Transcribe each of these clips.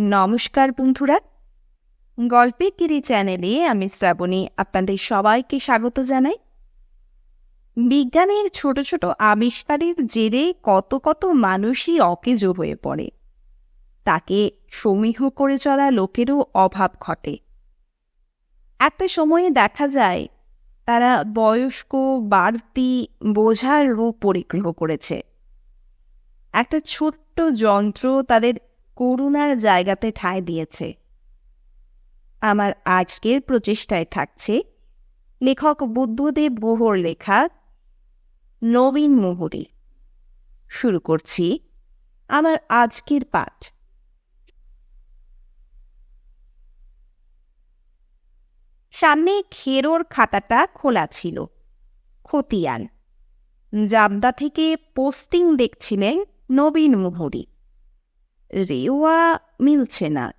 নমস্কার বন্ধুরা। গল্পের গিরি চ্যানেলে আমি শ্রাবণী আপনাদের সবাইকে স্বাগত জানাই। বিজ্ঞানের ছোট ছোট আবিষ্কারের জেরে কত কত মানুষই অকেজো হয়ে পড়ে। তাকে সমীহ করে চলা লোকেরও অভাব ঘটে। একটা সময়ে দেখা যায়, তারা বয়স্ক, বাড়তি বোঝার রূপ পরিগ্রহ করেছে। একটা ছোট্ট যন্ত্র তাদের করুণার জায়গাতে ঠাঁই দিয়েছে। আমার আজকের প্রচেষ্টায় থাকছে লেখক বুদ্ধদেব গুহর লেখা নবীন মুহুরী। শুরু করছি আমার আজকের পাঠ। সামনে খেরোর খাতাটা খোলা ছিল। খতিয়ান। জাবদা থেকে পোস্টিং দেখছিলেন নবীন মুহুরী। রেওয়া মিলছে না।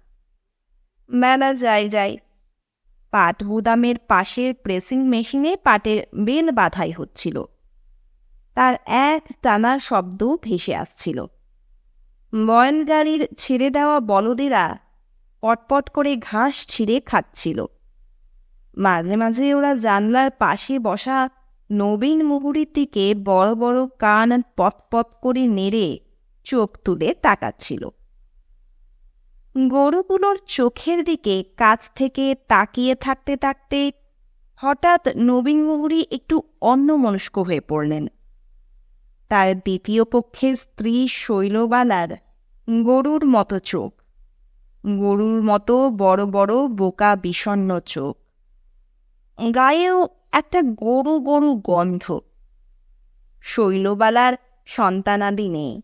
মেলা যায় যায় পাট গুদামের পাশের প্রেসিং মেশিনে পাটের বেল বাধাই হচ্ছিল। তার এক টানা শব্দ ভেসে আসছিল। বয়ন গাড়ির ছেড়ে দেওয়া বলদেরা পটপট করে ঘাস ছিঁড়ে খাচ্ছিল। মাঝে মাঝে ওরা জানলার পাশে বসা নবীন মুহুরির দিকে বড় বড় কান পথ করে নেড়ে চোখ তুলে তাকাচ্ছিল। গরুগুলোর চোখের দিকে কাছ থেকে তাকিয়ে থাকতে থাকতে হঠাৎ নবীন মুহুরী একটু অন্যমনস্ক হয়ে পড়লেন। তার দ্বিতীয় পক্ষের স্ত্রী শৈলবালার গরুর মতো চোখ। গরুর মতো বড় বড় বোকা বিষণ্ন চোখ। গায়েও একটা গরু গরু গন্ধ। শৈলবালার সন্তানাদি নেই।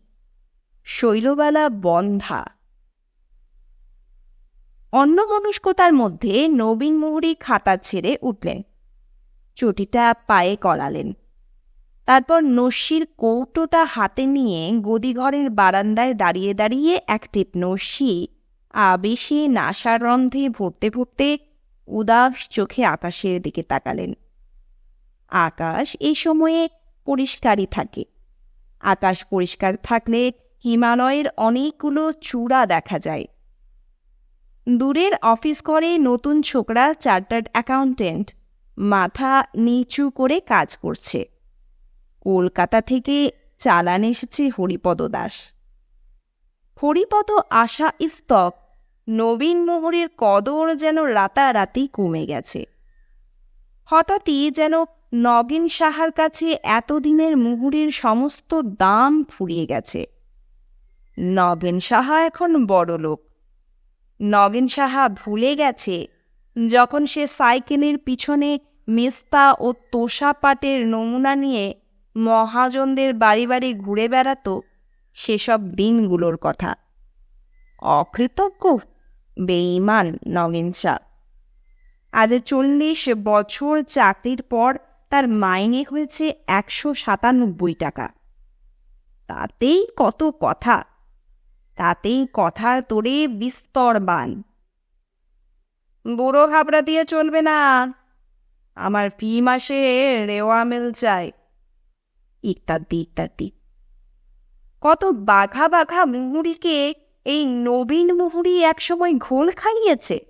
শৈলবালা বন্ধা। অন্যমনস্কতার মধ্যে নবীন মুহুরী খাতা ছেড়ে উঠলেন। চটিটা পায়ে করালেন তারপর নস্যির কৌটোটা হাতে নিয়ে গদিঘরের বারান্দায় দাঁড়িয়ে দাঁড়িয়ে এক টিপ নস্যি আবেশে নাসার রন্ধে ভরতে ভরতে উদাস চোখে আকাশের দিকে তাকালেন। আকাশ এই সময়ে পরিষ্কারই থাকে। আকাশ পরিষ্কার থাকলে হিমালয়ের অনেকগুলো চূড়া দেখা যায়। দূরের অফিস করে নতুন ছোকরা চার্টার্ড অ্যাকাউন্টেন্ট। মাথা নিচু করে কাজ করছে। কলকাতা থেকে চালান এসেছে হরিপদ দাস। হরিপদ আশা স্তক নবীন মোহরের কদর যেন রাতারাতি কমে গেছে। হঠাৎই যেন নগেন সাহার কাছে এতদিনের মুহুরির সমস্ত দাম ফুরিয়ে গেছে। নগেন সাহা এখন বড় লোক নগেন সাহা ভুলে গেছে যখন সে সাইকেলের পিছনে মেস্তা ও তোষা পাটের নমুনা নিয়ে মহাজনদের বাড়ি বাড়ি ঘুরে বেড়াত সেসব দিনগুলোর কথা। অকৃতজ্ঞ বেইমান নগেন শাহ আজ চল্লিশ বছর চাকরির পর তার মাইনে হয়েছে একশো সাতানব্বই টাকা। তাতেই কত কথা। তাতেই কথার তোরে বিস্তর বান। বুড়ো ঘাবড়া দিয়ে চলবে না। আমার ফি মাসে রেওয়া মেল চাই। ইত্যাদি ইত্যাদি। কত বাঘা বাঘা মুহুরিকে এই নবীন মুহুরি একসময় ঘোল খাইয়েছে।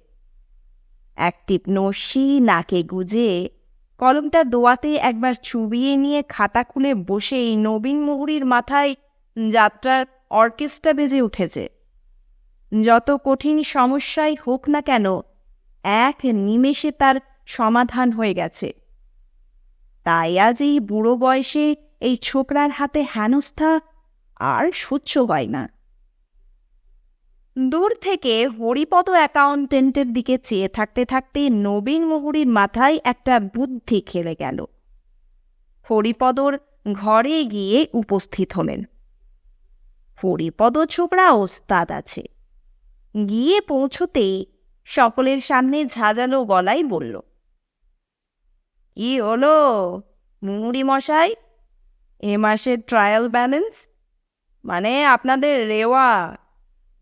একটিপ নস্যি, নাকে গুজে, কলমটা দোয়াতে একবার চুবিয়ে নিয়ে খাতা খুলে বসে এই নবীন মুহুরির মাথায় যাত্রার অর্কেস্ট্রা বেজে উঠেছে। যত কঠিন সমস্যাই হোক না কেন, এক নিমেষে তার সমাধান হয়ে গেছে। তাই আজ এই বুড়ো বয়সে এই ছোকরার হাতে হেনস্থা আর সহ্য হয় না। দূর থেকে হরিপদ অ্যাকাউন্টেন্টের দিকে চেয়ে থাকতে থাকতে নবীন মুহুরীর মাথায় একটা বুদ্ধি খেলে গেল। হরিপদর ঘরে গিয়ে উপস্থিত হলেন। হরিপদ ছোকরা ওস্তাদ আছে। গিয়ে পৌঁছতেই সকলের সামনে ঝাঁঝালো গলায় বলল, কি হলো মুহুরি মশাই? এ মাসের ট্রায়াল ব্যালেন্স মানে আপনাদের রেওয়া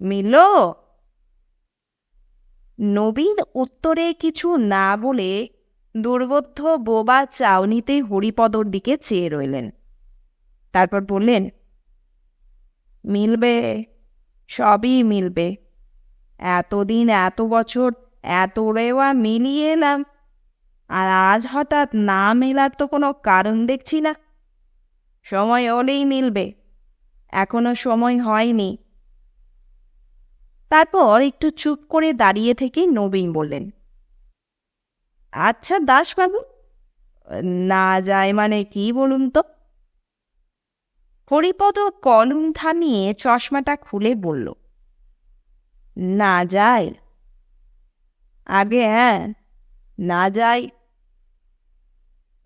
মিলল? নবীন উত্তরে কিছু না বলে দুর্বোধ্য বোবা চাউনিতে হরিপদর দিকে চেয়ে রইলেন। তারপর বললেন মিলবে? সবই মিলবে। এতদিন, এত বছর, এত রেওয়া মিলিয়ে এলাম। আর আজ হঠাৎ না মেলার তো কোনো কারণ দেখছি না। সময় হলেই মিলবে। এখনও সময় হয়নি। তারপর একটু চুপ করে দাঁড়িয়ে থেকে নবীন বললেন আচ্ছা দাসবাবু, না যায় মানে কি বলুন তো? হরিপদ কলম থামিয়ে চশমাটা খুলে বলল, না যায়। আগে হ্যাঁ না যাই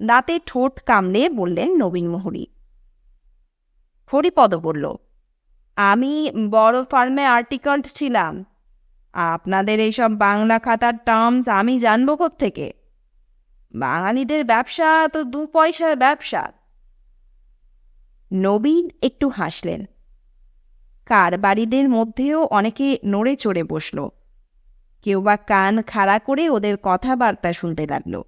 দাঁতে ঠোঁট কামড়ে বললেন নবীন মোহরী হরিপদ বলল, আমি বড় ফার্মে আর্টিকল্ট ছিলাম। আপনাদের এইসব বাংলা খাতার টার্মস আমি জানব থেকে বাঙালিদের ব্যবসা তো দু পয়সার ব্যবসা। নবীন একটু হাসলেন। কারবারিদের মধ্যেও অনেকে নড়ে চড়ে বসল। কেউ বা কান খাড়া করে ওদের কথাবার্তা শুনতে লাগল।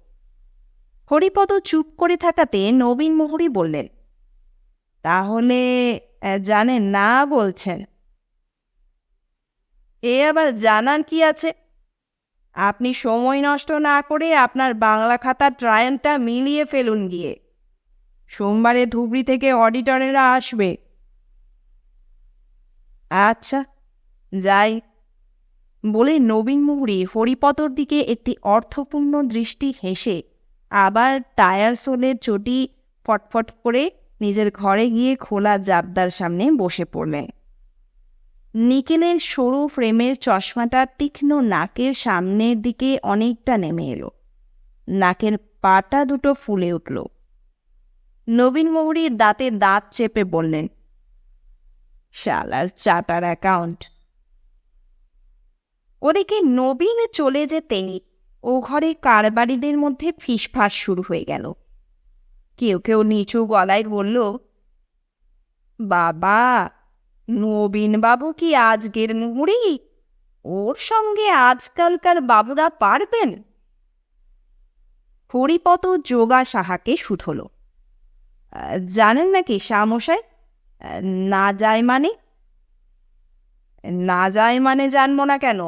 হরিপদ চুপ করে থাকাতে নবীন মোহরী বললেন, তাহলে জানেন না বলছেন। এ আবার জানার কি আছে? আপনি সময় নষ্ট না করে আপনার বাংলা খাতার ট্রায়ালটা মিলিয়ে ফেলুন গিয়ে। সোমবারে ধুবড়ি থেকে অডিটরেরা আসবে। আচ্ছা যাই। বলে নবীন মুহুরি হরিপতর দিকে একটি অর্থপূর্ণ দৃষ্টি হেসে আবার টায়ার সোলের চটি ফটফট করে নিজের ঘরে গিয়ে খোলা জাবদার সামনে বসে পড়লেন। নিকেলের সরু ফ্রেমের চশমাটা তীক্ষ্ণ নাকের সামনের দিকে অনেকটা নেমে এলো। নাকের পাটা দুটো ফুলে উঠল। নবীন মোহরী দাঁতে দাঁত চেপে বললেন, শালার চাটার অ্যাকাউন্ট ওদিকে নবীন চলে যেতেই ও ঘরে কারবারিদের মধ্যে ফিসফাস শুরু হয়ে গেল। কেউ কেউ নিচু গলায় বলল, বাবা, নবীন বাবু কি আজকের মুহুরি ওর সঙ্গে আজকালকার বাবুরা পারবেন? হরিপত যোগা সাহাকে শুধল। জানেন নাকি শামশাই না যায় মানে? না যায় মানে জানব না কেন?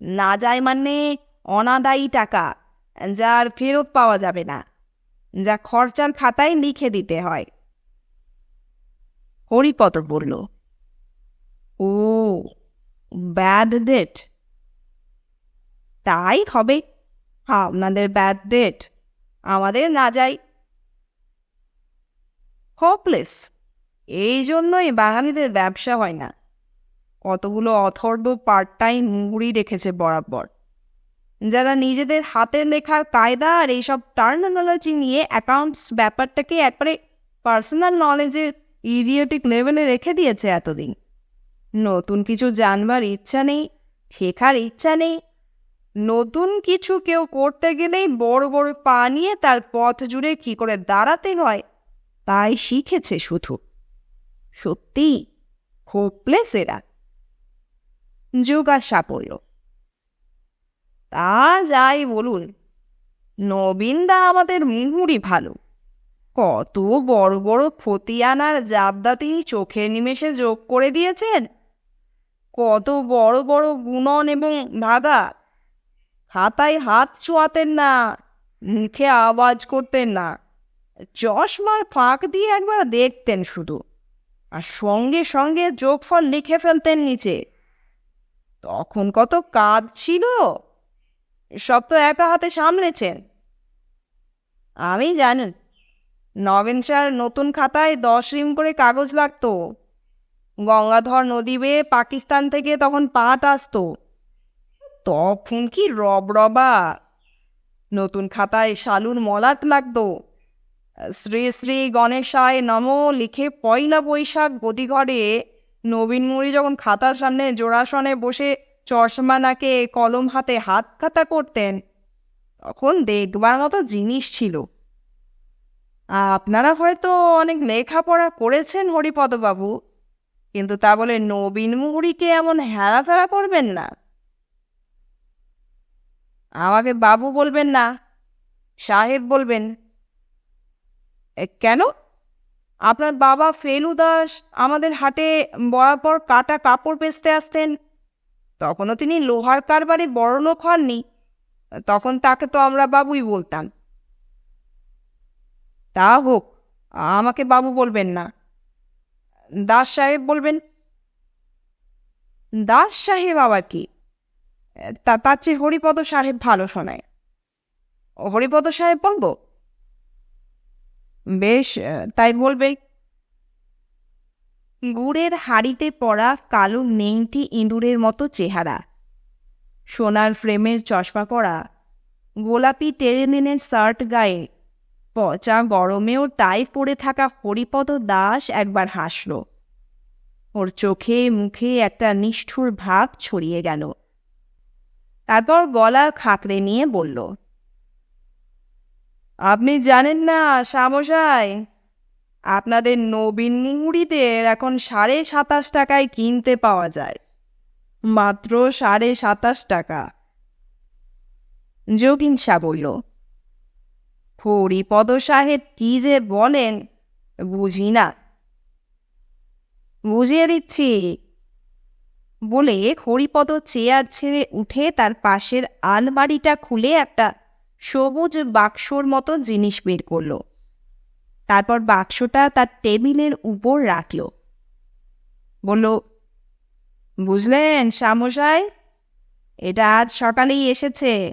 না যায় মানে অনাদায়ী টাকা, যার ফেরত পাওয়া যাবে না, যা খরচার খাতায় লিখে দিতে হয়। হরিপদ বলল, ও ব্যাড ডেট তাই হবে, আপনাদের ব্যাড ডেট আমাদের না যাই হোপলেস এই জন্যই বাঙালিদের ব্যবসা হয় না। কতগুলো অথর্ব পার্ট টাইম মুড়ি রেখেছে বরাবর। যারা নিজেদের হাতের লেখার কায়দা আর এইসব টার্মিনোলজি নিয়ে অ্যাকাউন্টস ব্যাপারটাকে একবারে পার্সোনাল নলেজের ইডিওটিক লেভেলে রেখে দিয়েছে এতদিন। নতুন কিছু জানবার ইচ্ছা নেই, শেখার ইচ্ছা নেই। নতুন কিছু কেউ করতে গেলেই বড় বড় পা নিয়ে তার পথ জুড়ে কি করে দাঁড়াতে হয় তাই শিখেছে শুধু। সত্যি হোপলেস এরা। যোগা সাপয় তা যাই বলুন, নবীনদা আমাদের মুহুরি ভালো কত বড় বড় খতিয়ানার জাবদা তিনি চোখের নিমেষে যোগ করে দিয়েছেন। কত বড় বড় গুণন এবং ভাগা হাতায় হাত ছোঁয়াতেন না, মুখে আওয়াজ করতেন না। চশমার ফাঁক দিয়ে একবার দেখতেন শুধু, আর সঙ্গে সঙ্গে যোগফল লিখে ফেলতেন নিচে। তখন কত কাজ ছিল! সব তো একা হাতে সামলেছেন। আমি জানেন নবেন স্যার নতুন খাতায় দশ রিম করে কাগজ লাগতো। গঙ্গাধর নদী বেয়ে পাকিস্তান থেকে তখন পাট আসতো। তখন কি রবরবা নতুন খাতায় শালুর মলাট লাগতো। শ্রী শ্রী গণেশায় নম লিখে পয়লা বৈশাখ গদিঘরে নবীন মুড়ি যখন খাতার সামনে জোড়াসনে বসে চশমা নাকে কলম হাতে হাত খাতা করতেন, তখন দেখবার মতো জিনিস ছিল। আপনারা হয়তো অনেক লেখাপড়া করেছেন হরিপদবাবু, কিন্তু তা বলে নবীন মুহুরিকে এমন হেলাফেলা করবেন না। আমাকে বাবু বলবেন না, সাহেব বলবেন কেন? আপনার বাবা ফেলু দাস আমাদের হাটে বরাবর কাটা কাপড় বেচতে আসতেন। তখনও তিনি লোহার কারবারে বড় লোক হননি। তখন তাকে তো আমরা বাবুই বলতাম। তা হোক, আমাকে বাবু বলবেন না। দাস সাহেব বলবেন, দাস সাহেব আবার কি? তার চেয়ে হরিপদ সাহেব ভালো শোনায়। হরিপদ সাহেব বলব বেশ তাই বলবে, গুড়ের হাড়িতে পড়া কালো নেংটি ইঁদুরের মতো চেহারা। সোনার ফ্রেমের চশমা পরা, গোলাপি টেরেনিনের শার্ট গায়ে, পচা গরমেও টাই পরে থাকা হরিপদ দাস একবার হাসল। ওর চোখে মুখে একটা নিষ্ঠুর ভাব ছড়িয়ে গেল। তারপর গলা খাকড়ে নিয়ে বলল আপনি জানেন না সামসাই আপনাদের নবীন মুড়িদের এখন সাড়ে সাতাশ টাকায় কিনতে পাওয়া যায়। মাত্র সাড়ে সাতাশ টাকা। যোগিন শাহ বলল, হরিপদ সাহেব কি যে বলেন, বুঝি না। বুঝিয়ে দিচ্ছি। বলে হরিপদ চেয়ার ছেড়ে উঠে তার পাশের আলমারিটা খুলে একটা সবুজ বাক্সর মতো জিনিস বের করল। তারপর বাক্সটা তার টেবিলের উপর রাখল। বলল, বুঝলেন শ্যামশাই, এটা আজ সকালেই এসেছে।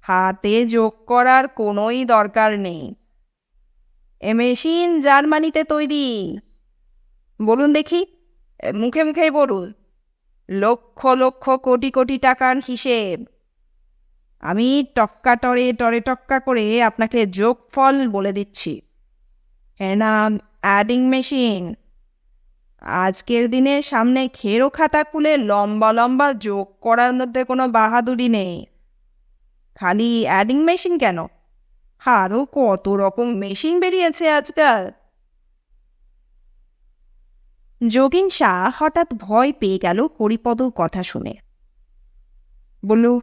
হাতে যোগ করার কোনোই দরকার নেই। এ মেশিন জার্মানিতে তৈরি। বলুন দেখি, মুখে মুখে বলুন। লক্ষ লক্ষ কোটি কোটি টাকার হিসেব। আমি টক্কা টরে টরে টক্কা করে আপনাকে যোগফল বলে দিচ্ছি। নাম অ্যাডিং মেশিন আজকের দিনে সামনে খেরো খাতা খুলে লম্বা লম্বা যোগ করার মধ্যে কোনো বাহাদুরি নেই। খালি অ্যাডিং মেশিন কেন? আরও কত রকম মেশিন বেরিয়েছে আজকাল। যোগিন শাহ হঠাৎ ভয় পেয়ে গেল হরিপদর কথা শুনে। বলল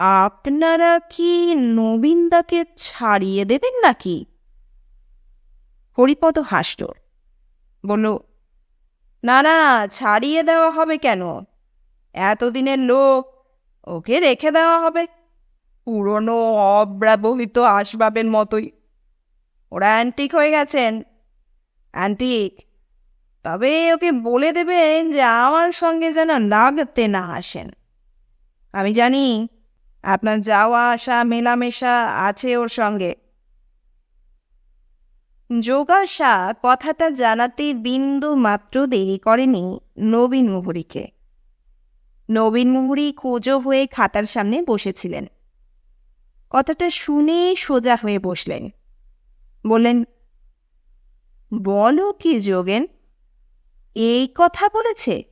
আপনারা কি নবীনদাকে ছাড়িয়ে দেবেন নাকি? হরিপদ হাসল, বলল না না ছাড়িয়ে দেওয়া হবে কেন? এতদিনের লোক, ওকে রেখে দেওয়া হবে। পুরনো অব্যবহৃত আসবাবের মতোই। ওরা অ্যান্টিক হয়ে গেছেন। অ্যান্টিক। তবে ওকে বলে দেবেন যে আমার সঙ্গে যেন লাগতে না আসেন। আমি জানি আপনার যাওয়া আসা মেলামেশা আছে ওর সঙ্গে। যোগাসা কথাটা জানাতে বিন্দু মাত্র দেরি করেনি নবীন মুহুরীকে। নবীন মুহুরী কোজো হয়ে খাতার সামনে বসেছিলেন। কথাটা শুনে সোজা হয়ে বসলেন। বললেন, বলো কি যোগেন, এই কথা বলেছে?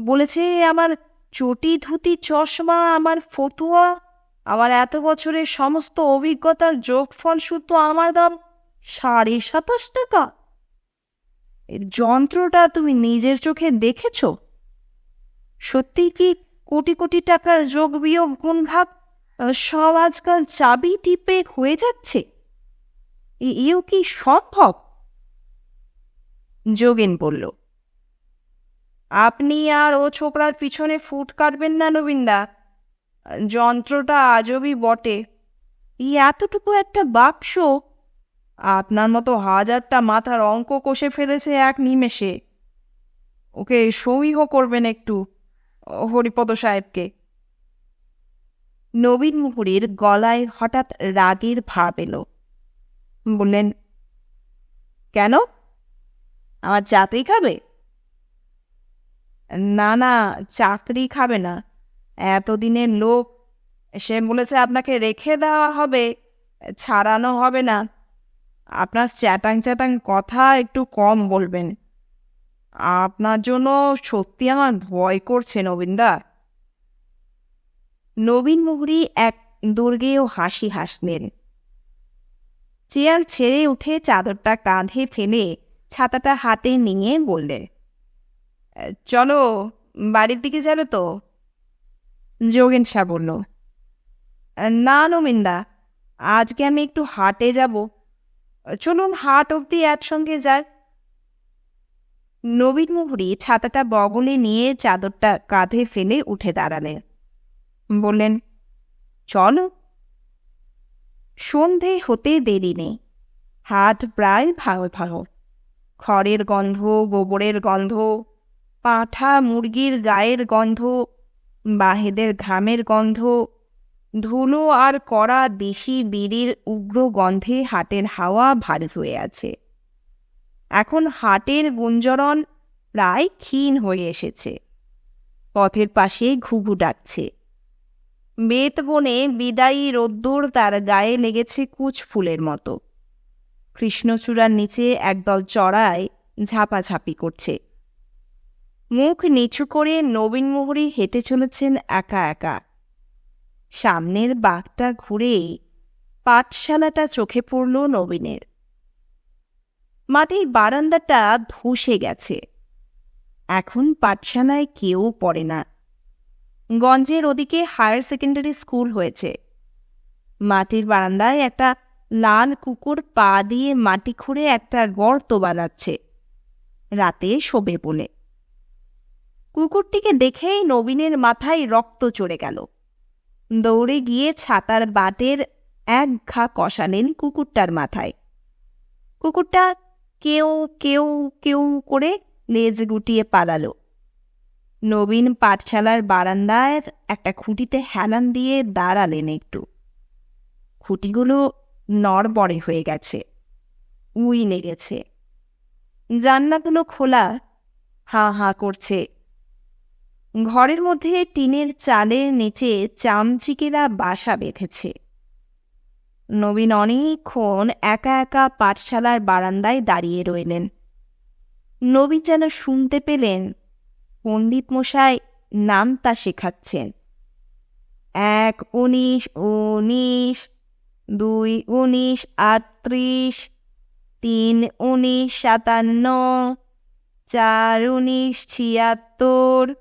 বলেছে, আমার চটি ধুতি চশমা, আমার ফতুয়া, আমার এত বছরের সমস্ত অভিজ্ঞতার যোগফল শুদ্ধ আমার দাম সাড়ে সাতাশ টাকা। যন্ত্রটা তুমি নিজের চোখে দেখেছ? সত্যি কি কোটি কোটি টাকার যোগ বিয়োগ গুণভাগ সব আজকাল চাবি টিপে হয়ে যাচ্ছে? এও কি সম্ভব? যোগেন বলল আপনি আর ও ছোকরার পিছনে ফুট কাটবেন না, নবীনদা। যন্ত্রটা আজবই বটে। এই এতটুকু একটা বাক্স? আপনার মতো হাজারটা মাথার অঙ্ক কষে ফেলেছে এক নিমেষে। ওকে সৌহ করবেন একটু, হরিপদ সাহেবকে। নবীন মুহুরীর গলায় হঠাৎ রাগের ভাব এলো। বললেন, কেন? আমার চাকরি খাবে? না না, চাকরি খাবে না। এতদিনের লোক, সে বলেছে আপনাকে রেখে দেওয়া হবে, ছাড়ানো হবে না। আপনার চ্যাটাং চ্যাটাং কথা একটু কম বলবেন। আপনার জন্য সত্যি আমার ভয় করছে, নবীনদা। নবীন মুহুরী এক দুর্গেও হাসি হাসলেন। চেয়ার ছেড়ে উঠে চাদরটা কাঁধে ফেলে ছাতাটা হাতে নিয়ে বললে চলো, বাড়ির দিকে যাবে তো? যোগেন শাহ বলল। না নমিন্দা, আজকে আমি একটু হাটে যাব। চলুন হাট অবধি একসঙ্গে যাই। নবীন মুহুরি ছাতাটা বগলে নিয়ে চাদরটা কাঁধে ফেলে উঠে দাঁড়ালেন বললেন, চলো। সন্ধে হতে দেরি নেই। হাত প্রায় ভালো ভালো খড়ের গন্ধ, গোবরের গন্ধ পাঁঠা মুরগির গায়ের গন্ধ, বাহেদের ঘামের গন্ধ ধুলো আর কড়া দেশি বিড়ির উগ্র গন্ধে হাটের হাওয়া ভারী হয়ে আছে। এখন হাটের গুঞ্জরণ প্রায় ক্ষীণ হয়ে এসেছে। পথের পাশে ঘুঘু ডাকছে। বেত বনে বিদায়ী রোদ্দুর তার গায়ে লেগেছে কুচ ফুলের মতো। কৃষ্ণচূড়ার নিচে একদল চড়ায় ঝাপাঝাপি করছে। মুখ নিচু করে নবীন মুহুরী হেঁটে চলেছেন একা একা। সামনের বাঘটা ঘুরে পাঠশালাটা চোখে পড়ল নবীনের। মাটির বারান্দাটা ধসে গেছে। এখন পাঠশালায় কেউ পড়ে না। গঞ্জের ওদিকে হায়ার সেকেন্ডারি স্কুল হয়েছে। মাটির বারান্দায় একটা লাল কুকুর পা দিয়ে মাটি খুঁড়ে একটা গর্ত বানাচ্ছে। রাতে শোবে বলে কুকুরটিকে দেখেই নবীনের মাথায় রক্ত চড়ে গেল। দৌড়ে গিয়ে ছাতার বাটের এক ঘা কষালেন কুকুরটার মাথায়। কুকুরটা কেউ কেউ কেউ করে লেজ গুটিয়ে পালালো। নবীন পাঠশালার বারান্দায় একটা খুঁটিতে হেলান দিয়ে দাঁড়ালেন একটু। খুঁটিগুলো নড়বড়ে হয়ে গেছে, উই লেগেছে জান্নাগুলো খোলা, হা হা করছে ঘরের মধ্যে টিনের চালের নিচে চামচিকেরা বাসা বেঁধেছে। নবীন অনেকক্ষণ একা একা পাঠশালার বারান্দায় দাঁড়িয়ে রইলেন। নবী যেন শুনতে পেলেন পণ্ডিত মশাই নামতা শেখাচ্ছেন। এক উনিশ উনিশ, দুই উনিশ, আটত্রিশ, তিন উনিশ, সাতান্ন, চার উনিশ, ছিয়াত্তর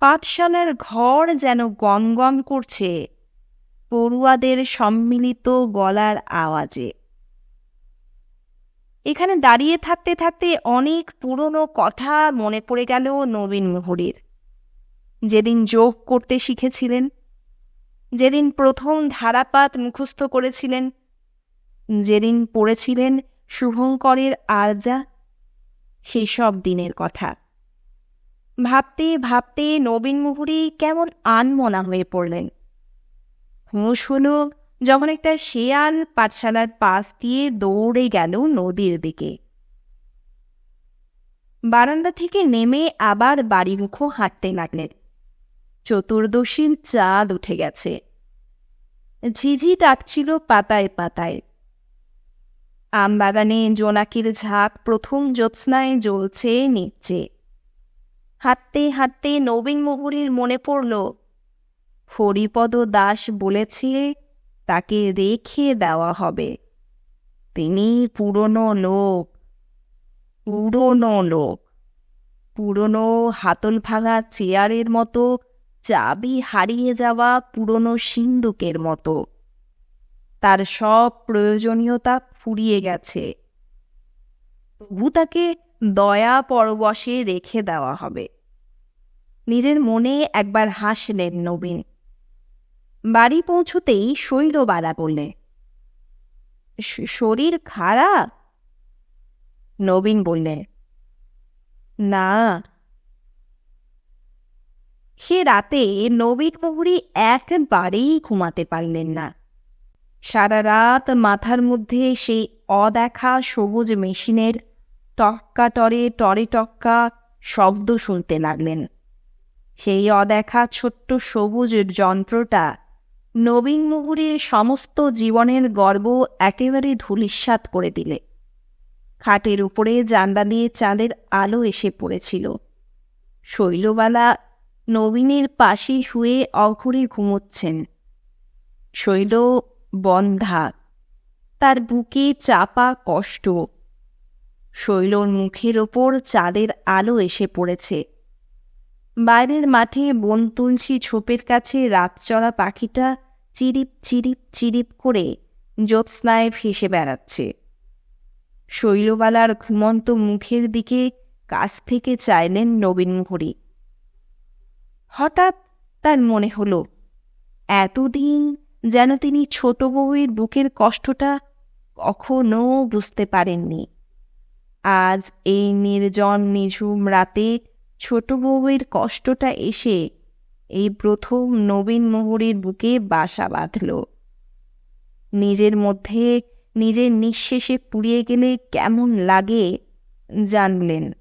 পাঠশালার ঘর যেন গম গম করছে পড়ুয়াদের সম্মিলিত গলার আওয়াজে। এখানে দাঁড়িয়ে থাকতে থাকতে অনেক পুরনো কথা মনে পড়ে গেল নবীন মুহুরীর। যেদিন যোগ করতে শিখেছিলেন, যেদিন প্রথম ধারাপাত মুখস্থ করেছিলেন, যেদিন পড়েছিলেন শুভঙ্করের আরজা, সেসব দিনের কথা। ভাবতে ভাবতে নবীন মুহুরী কেমন আনমনা হয়ে পড়লেন। হুঁশ হল যখন একটা শেয়াল পাঠশালার পাশ দিয়ে দৌড়ে গেল নদীর দিকে। বারান্দা থেকে নেমে আবার বাড়িমুখো হাঁটতে লাগলেন। চতুর্দশীর চাঁদ উঠে গেছে। ঝিঝি টাকছিল পাতায় পাতায়। আমবাগানে জোনাকির ঝাঁক প্রথম জ্যোৎস্নায় জ্বলছে নিচ্ছে হাঁটতে হাঁটতে নবীন মুহুরীর মনে পড়ল, হরিপদ দাস বলেছে তাকে রেখে দেওয়া হবে। তিনি পুরনো লোক পুরনো লোক। পুরনো হাতল ভাঙা চেয়ারের মতো, চাবি হারিয়ে যাওয়া পুরনো সিন্দুকের মতো। তার সব প্রয়োজনীয়তা ফুরিয়ে গেছে। তবু তাকে দয়া পরবশে রেখে দেওয়া হবে। নিজের মনে একবার হাসলেন নবীন। বাড়ি পৌঁছতেই শৈলবালা বললে শরীর খারাপ? নবীন বললে না। সে রাতে নবীন মুহুরি একবারেই ঘুমাতে পারলেন না। সারা রাত মাথার মধ্যে সেই অদেখা সবুজ মেশিনের টক্কা টরে টরে টক্কা শব্দ শুনতে লাগলেন। সেই অদেখা ছোট্ট সবুজ যন্ত্রটা নবীন মুহুরীর সমস্ত জীবনের গর্ব একেবারে ধূলিস্বাত করে দিলে। খাটের উপরে জানলা দিয়ে চাঁদের আলো এসে পড়েছিল। শৈলবালা নবীনের পাশে শুয়ে অঘরে ঘুমোচ্ছেন। শৈল বন্ধা, তার বুকে চাপা কষ্ট শৈলর মুখের ওপর চাঁদের আলো এসে পড়েছে। বাইরের মাঠে বন তুলসী ছোপের কাছে রাতচলা পাখিটা চিরিপ চিরিপ চিরিপ করে জ্যোৎস্নায় ভেসে বেড়াচ্ছে। শৈলবালার ঘুমন্ত মুখের দিকে কাছ থেকে চাইলেন নবীন মুহুরী হঠাৎ তার মনে হল, এতদিন যেন তিনি ছোট বউয়ের বুকের কষ্টটা কখনো বুঝতে পারেননি। আজ এই নির্জন নিঝুম রাতে ছোট বউয়ের কষ্টটা এসে এই প্রথম নবীন মোহরের বুকে বাসা বাঁধল। নিজের মধ্যে নিজের নিঃশেষে পুড়িয়ে গেলে কেমন লাগে জানলেন।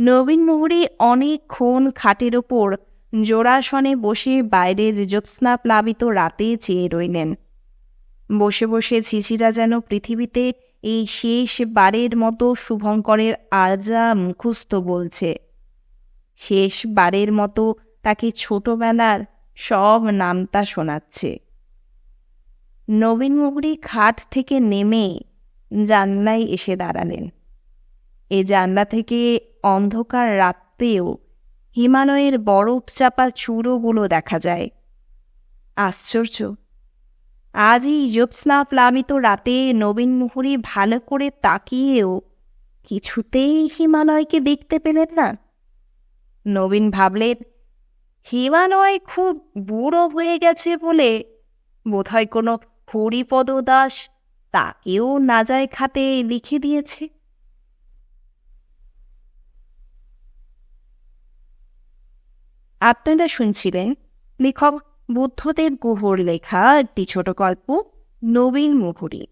নবীন মোহরী অনেকক্ষণ খাটের ওপর জোড়াসনে বসে বাইরের জ্যোৎস্না প্লাবিত রাতে চেয়ে রইলেন। বসে বসে ঝিঝিরা যেন পৃথিবীতে এই শেষ বারের মতো শুভঙ্করের আজা মুখস্থ বলছে। শেষ বারের মতো তাকে ছোটবেলার সব নামতা শোনাচ্ছে। নবীন খাট থেকে নেমে জানলায় এসে দাঁড়ালেন। এ জানলা থেকে অন্ধকার রাত্রেও হিমালয়ের বরফ চাপা চূড়োগুলো দেখা যায়। আশ্চর্য! আজ এই জ্যোৎস্না প্লাবিত রাতে নবীন মুহুরি ভালো করে তাকিয়েও কিছুতেই হিমালয়কে দেখতে পেলেন না। নবীন ভাবলেন, হিমালয় খুব বুড়ো হয়ে গেছে বলে বোধহয় কোনো হরিপদ দাস তাকেও নাজায় খাতে লিখে দিয়েছে। আপনারা শুনছিলেন লেখক বুদ্ধদেব গুহর লেখা একটি ছোট গল্প, নবীন মুহুরী।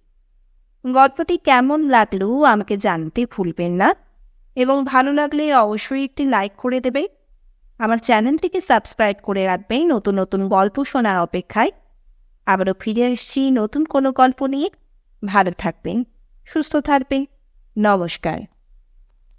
গল্পটি কেমন লাগল আমাকে জানতে ভুলবেন না এবং ভালো লাগলে অবশ্যই একটি লাইক করে দেবে। আমার চ্যানেলটিকে সাবস্ক্রাইব করে রাখবেন নতুন নতুন গল্প শোনার অপেক্ষায়। আবারও ফিরে আসছি নতুন কোনো গল্প নিয়ে। ভালো থাকবেন, সুস্থ থাকবেন। নমস্কার।